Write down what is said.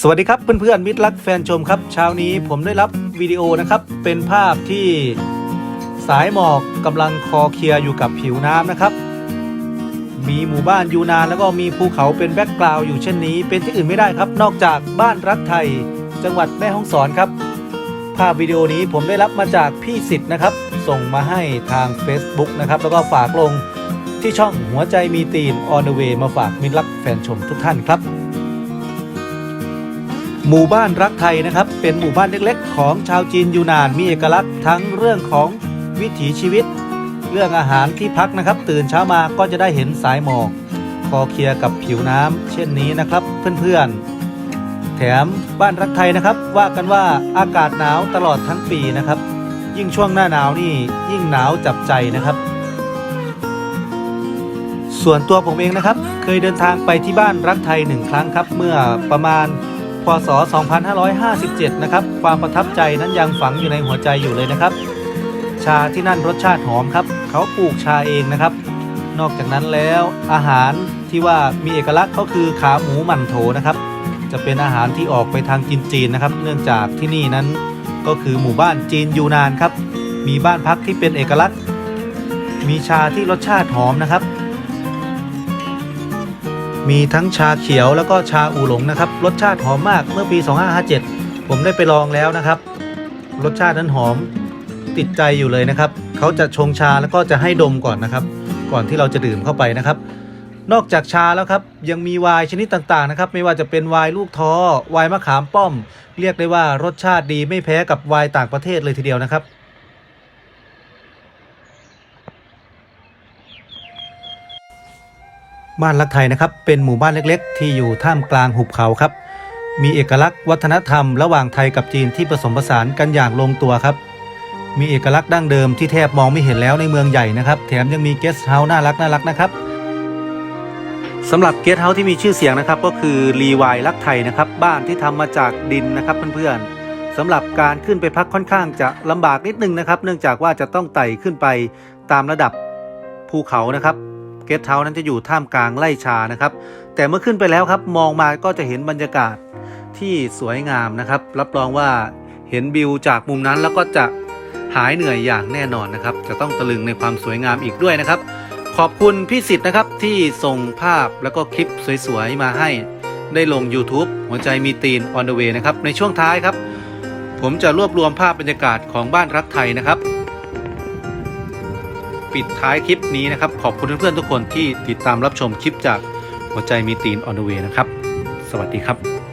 สวัสดีครับเพื่อนๆมิตรรักแฟนชมครับเช้านี้ผมได้รับวิดีโอนะครับ เป็นภาพที่สายหมอกกำลังคอเคลียร์อยู่กับผิวน้ำนะครับ มีหมู่บ้านยูนานแล้วก็มีภูเขาเป็นแบ็กกราวด์อยู่เช่นนี้ เป็นที่อื่นไม่ได้ครับ นอกจากบ้านรักไทย จังหวัดแม่ฮ่องสอนครับ ภาพวิดีโอนี้ผมได้รับมาจากพี่สิทธิ์นะครับ ส่งมาให้ทาง Facebook นะครับแล้วก็ฝากลงที่ช่องหัวใจมีตีน on the way มาฝากมิตรรักแฟนชมทุกท่านครับ หมู่บ้านรักไทยนะครับ เป็นหมู่บ้านเล็กๆ ของชาวจีนยูนานมีเอกลักษณ์ทั้งเรื่องของวิถีชีวิต เรื่องอาหารที่พักนะครับ ตื่นเช้ามาก็จะได้เห็นสายหมอก คอเคลียกับผิวน้ำเช่นนี้นะครับเพื่อนๆ แถมบ้านรักไทยนะครับ ว่ากันว่าอากาศหนาวตลอดทั้งปีนะครับ ยิ่งช่วงหน้าหนาวนี่ยิ่งหนาวจับใจนะครับส่วนตัวผมเองนะครับ เคยเดินทางไปที่บ้านรักไทยหนึ่งครั้งครับ เมื่อประมาณ พศ 2557 นะครับ ความประทับใจนั้นยังฝังอยู่ในหัวใจอยู่เลยนะครับ ชาที่นั่นรสชาติหอมครับ เขาปลูกชาเองนะครับ นอกจากนั้นแล้วอาหารที่ว่ามีเอกลักษณ์ก็คือขาหมูหมั่นโถนะครับ จะเป็นอาหารที่ออกไปทางจีนจีนนะครับ เนื่องจากที่นี่นั้นก็คือหมู่บ้านจีนยูนานครับ มีบ้านพักที่เป็นเอกลักษณ์ มีชาที่รสชาติหอมนะครับ มีทั้งชาเขียวแล้วก็ชาอูหลงนะครับ รสชาติหอมมากเมื่อปี 2557 ผมได้ไปลองแล้วนะครับ รสชาตินั้นหอมติดใจอยู่เลยนะครับ เขาจะชงชาแล้วก็จะให้ดมก่อนนะครับ ก่อนที่เราจะดื่มเข้าไปนะครับ นอกจากชาแล้วครับ ยังมีไวน์ชนิดต่างๆนะครับ ไม่ว่าจะเป็นไวน์ลูกท้อไวน์มะขามป้อม เรียกได้ว่ารสชาติดีไม่แพ้กับไวน์ต่างประเทศเลยทีเดียวนะครับ บ้านรักไทยนะครับ เป็นหมู่บ้านเล็กๆ ที่อยู่ท่ามกลางหุบเขาครับ มีเอกลักษณ์วัฒนธรรมระหว่างไทยกับจีนที่ผสมผสานกันอย่างลงตัวครับ มีเอกลักษณ์ดั้งเดิมที่แทบมองไม่เห็นแล้วในเมืองใหญ่นะครับ แถมยังมีเกสต์เฮาส์น่ารักน่ารักนะครับสำหรับเกสต์เฮาส์ที่มีชื่อเสียงนะครับ ก็คือรีวายรักไทยนะครับ บ้านที่ทำมาจากดินนะครับเพื่อนๆสำหรับการขึ้นไปพักค่อนข้างจะลำบากนิดนึงนะครับ เนื่องจากว่าจะต้องไต่ขึ้นไปตามระดับภูเขานะครับ เกสต์เฮาส์นั้นจะอยู่ท่ามกลางไร่ชานะครับ แต่เมื่อขึ้นไปแล้วครับ มองมาก็จะเห็นบรรยากาศที่สวยงามนะครับ รับรองว่าเห็นวิวจากมุมนั้นแล้วก็จะหายเหนื่อยอย่างแน่นอนนะครับ จะต้องตะลึงในความสวยงามอีกด้วยนะครับ ขอบคุณพี่สิทธิ์นะครับที่ส่งภาพแล้วก็คลิปสวยๆมาให้ ได้ลง YouTube หัวใจมีตีน on the way นะครับในช่วงท้ายครับ ผมจะรวบรวมภาพบรรยากาศของบ้านรักไทยนะครับ ปิดท้ายคลิปนี้นะครับ ขอบคุณเพื่อนๆทุกคนที่ติดตามรับชมคลิปจากหัวใจมีตีน on the way นะครับ สวัสดีครับ